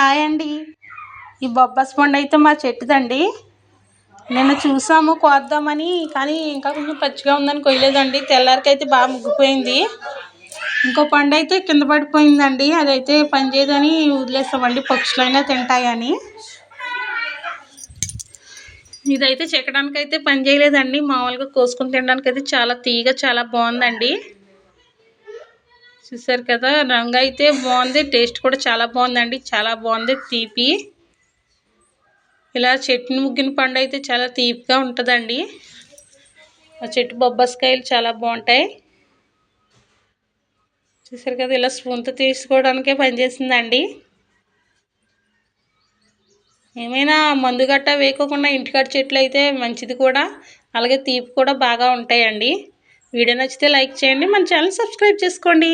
Hi అండి. ఈ బొబ్బాస్ పండు అయితే మా చెట్టుదండి. నిన్న చూసాము కోద్దామని కానీ ఇంకా కొంచెం పచ్చిగా ఉందని కొయ్యలేదండి. తెల్లారికైతే బాగా ముగ్గిపోయింది. ఇంకో పండు అయితే కింద పడిపోయిందండి. అదైతే పనిచేయదని వదిలేస్తామండి. పక్షులైనా తింటాయని. ఇదైతే చెక్కడానికి అయితే పని చేయలేదండి. మామూలుగా కోసుకుని తినడానికి అయితే చాలా తీగ చాలా బాగుందండి. చూసారు కదా రంగు అయితే బాగుంది టేస్ట్ కూడా చాలా బాగుందండి చాలా బాగుంది తీపి. ఇలా చెట్టుని ముగ్గిన పండు అయితే చాలా తీపిగా ఉంటుందండి. ఆ చెట్టు బొబ్బస్కాయలు చాలా బాగుంటాయి. చూసారు కదా ఇలా స్పూన్తో తీసుకోవడానికే పనిచేసిందండి ఏమైనా మందు గట్ట వేయకోకుండా ఇంటికాడ చెట్లు అయితే మంచిది కూడా అలాగే తీపి కూడా బాగా ఉంటాయండి. వీడియో నచ్చితే లైక్ చేయండి మన ఛానల్ సబ్స్క్రైబ్ చేసుకోండి.